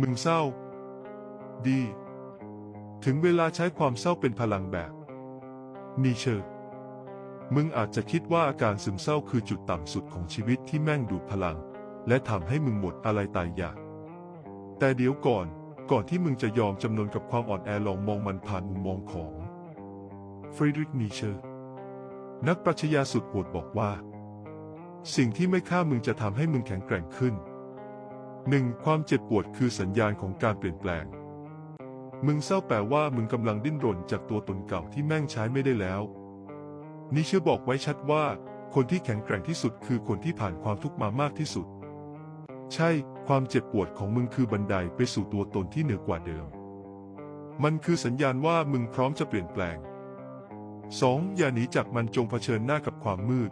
มึงเศร้า ดี ถึงเวลาใช้ความเศร้าเป็นพลังแบบนีเชอร์มึงอาจจะคิดว่าอาการซึมเศร้าคือจุดต่ำสุดของชีวิตที่แม่งดูดพลัง และทำให้มึงหมดอะไรตายอยาก แต่เดี๋ยวก่อน ก่อนที่มึงจะยอมจำนนกับความอ่อนแอลองมองมันผ่านมุมมองของฟรีดริชนีเชอร์นักปรัชญาสุดโหดบอกว่า สิ่งที่ไม่ฆ่ามึงจะทำให้มึงแข็งแกร่งขึ้น หนึ่งความเจ็บปวดคือสัญญาณของการเปลี่ยนแปลง มึงเศร้าแปลว่ามึงกำลังดิ้นรนจากตัวตนเก่าที่แม่งใช้ไม่ได้แล้ว นิเชื่อบอกไว้ชัดว่า คนที่แข็งแกร่งที่สุดคือคนที่ผ่านความทุกข์มามากที่สุด ใช่ ความเจ็บปวดของมึงคือบันไดไปสู่ตัวตนที่เหนือกว่าเดิม มันคือสัญญาณว่ามึงพร้อมจะเปลี่ยนแปลง 2. อย่าหนีจากมันจงเผชิญหน้ากับความมืด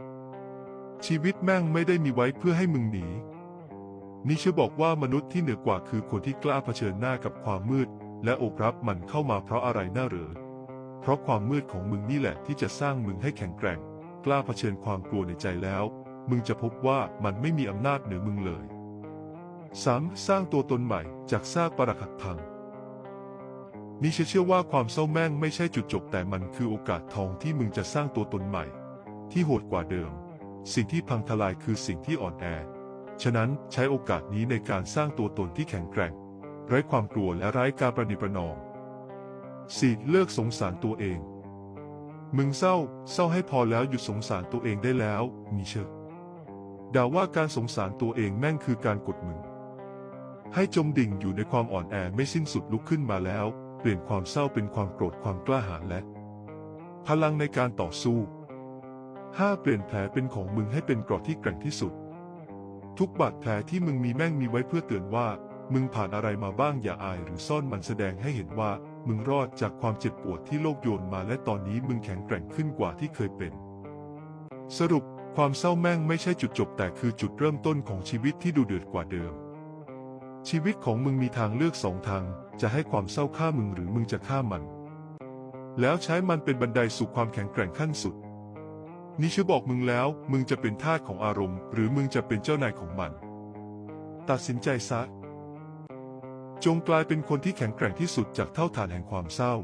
ชีวิตแม่งไม่ได้มีไว้เพื่อให้มึงหนี นิเชบอกว่ามนุษย์ที่เหนือกว่าคือคนที่กล้าเผชิญหน้ากับความมืด และโอบรับมันเข้ามาเพราะอะไรน่าเหรอเพราะความมืดของมึงนี่แหละที่จะสร้างมึงให้แข็งแกร่ง กล้าเผชิญความกลัวในใจแล้ว มึงจะพบว่ามันไม่มีอำนาจเหนือมึงเลย 3. สร้างตัวตนใหม่จากซากปรักหักพังนิเชเชื่อว่าความเศร้าแม่งไม่ใช่จุดจบแต่มันคือโอกาสทองที่มึงจะสร้างตัวตนใหม่ ที่โหดกว่าเดิม สิ่งที่พังทลายคือสิ่งที่อ่อนแอ ฉะนั้นใช้โอกาสนี้ในการสร้างตัวตนที่แข็งแกร่ง ไร้ความกลัวและไร้การประนีประนอม 4. เลิกสงสารตัวเอง มึงเศร้า เศร้าให้พอแล้วหยุดสงสารตัวเองได้แล้วนิเชอด่าว่าการสงสารตัวเองแม่งคือการกดมึง ให้จมดิ่งอยู่ในความอ่อนแอไม่สิ้นสุดลุกขึ้นมาแล้ว เปลี่ยนความเศร้าเป็นความโกรธความกล้าหาญและ พลังในการต่อสู้ 5. เปลี่ยนแผลเป็นของมึงให้เป็นกราะที่แกร่งที่สุด ทุกบาดแผลที่มึงมีแม่งมีไว้เพื่อเตือนว่า มึงผ่านอะไรมาบ้างอย่าอายหรือซ่อนมันแสดงให้เห็นว่า มึงรอดจากความเจ็บปวดที่โลกโยนมาและตอนนี้มึงแข็งแกร่งขึ้นกว่าที่เคยเป็น สรุปความเศร้าแม่งไม่ใช่จุดจบแต่คือจุดเริ่มต้นของชีวิตที่ดูเดือดกว่าเดิม ชีวิตของมึงมีทางเลือกสองทาง จะให้ความเศร้าฆ่ามึงหรือมึงจะฆ่ามัน แล้วใช้มันเป็นบันไดสู่ความแข็งแกร่งขั้นสุด นี่ชื่อบอกมึงแล้ว มึงจะเป็นทาสของอารมณ์ หรือมึงจะเป็นเจ้านายของมัน ตัดสินใจซะ จงกลายเป็นคนที่แข็งแกร่งที่สุดจากเท่าฐานแห่งความเศร้า